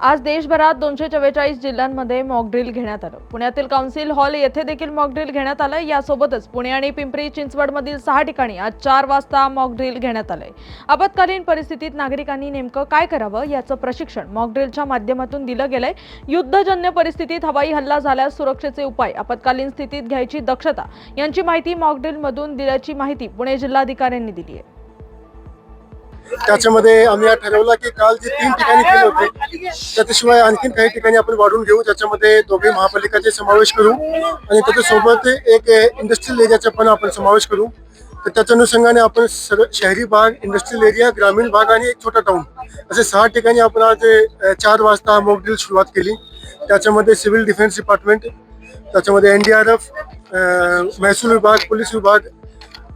आज देशभरात दोनशे चव्वेचाळीस जिल्ह्यांमध्ये मॉकड्रिल घेण्यात आलं. पुण्यातील काउन्सिल हॉल येथे देखील मॉकड्रिल घेण्यात आलं यासोबतच पुणे आणि पिंपरी चिंचवडमधील सहा ठिकाणी आज चार वाजता मॉकड्रिल घेण्यात आलंय. आपत्कालीन परिस्थितीत नागरिकांनी नेमकं काय करावं याचं प्रशिक्षण मॉकड्रिलच्या माध्यमातून दिलं गेलंय. युद्धजन्य परिस्थितीत हवाई हल्ला झाल्यास सुरक्षेचे उपाय आपत्कालीन स्थितीत घ्यायची दक्षता यांची माहिती मॉकड्रिलमधून दिल्याची माहिती पुणे जिल्हाधिकाऱ्यांनी दिली आहे त्याच्यामध्ये आम्ही हा ठरवला की काल जे तीन ठिकाणी केले होते त्याच्याशिवाय आणखीन काही ठिकाणी आपण वाढून घेऊ. त्याच्यामध्ये दोघे महापालिकाचे समावेश करू आणि त्याच्यासोबत एक इंडस्ट्रियल एरियाचा पण आपण समावेश करू. तर त्याच्या अनुषंगाने आपण सर्व शहरी भाग इंडस्ट्रियल एरिया ग्रामीण भाग आणि एक छोटा टाऊन असे सहा ठिकाणी आपण आज चार वाजता मोकड्रिल सुरुवात केली. त्याच्यामध्ये सिव्हिल डिफेन्स डिपार्टमेंट त्याच्यामध्ये एन डी आर एफ महसूल विभाग पोलीस विभाग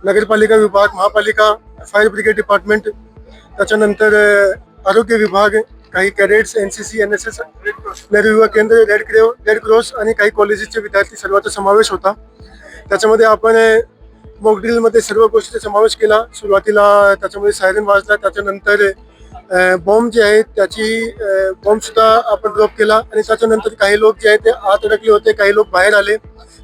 नगरपालिका विभाग महापालिका फायर ब्रिगेड डिपार्टमेंट त्याच्यानंतर आरोग्य विभाग काही cadets N C C N S S Nehru Yuva Kendra red क्रे रेड क्रॉस आणि काही कॉलेजेसचे विद्यार्थी सर्वांचा समावेश होता. त्याच्यामध्ये आपण मॉकड्रिलमध्ये सर्व गोष्टीचा समावेश केला. सुरुवातीला त्याच्यामध्ये सायरन वाजला. त्याच्यानंतर बॉम्ब जे आहेत त्याची बॉम्बसुद्धा आपण ड्रॉप केला. आणि त्याच्यानंतर काही लोक जे आहेत ते आत अडकले होते. काही लोक बाहेर आले.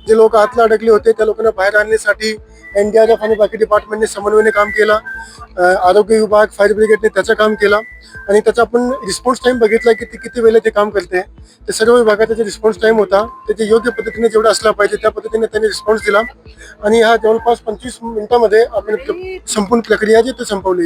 जे लोक आतला अडकले होते त्या लोकांना बाहेर आणण्यासाठी एन डी आर एफ आणि बाकी डिपार्टमेंटने समन्वयने काम केलं. आरोग्य विभाग फायर ब्रिगेडने त्याचं काम केलं. आणि त्याचा आपण रिस्पॉन्स टाइम बघितला की ते किती वेळेला ते काम करते. ते सर्व विभागाचा जे रिस्पॉन्स टाइम होता त्याचे योग्य पद्धतीने जेवढा असला पाहिजे त्या पद्धतीने त्यांनी रिस्पॉन्स दिला. आणि हा जवळपास पंचवीस मिनिटामध्ये आपण प्र- संपूर्ण प्रक्रिया जी ती संपवली.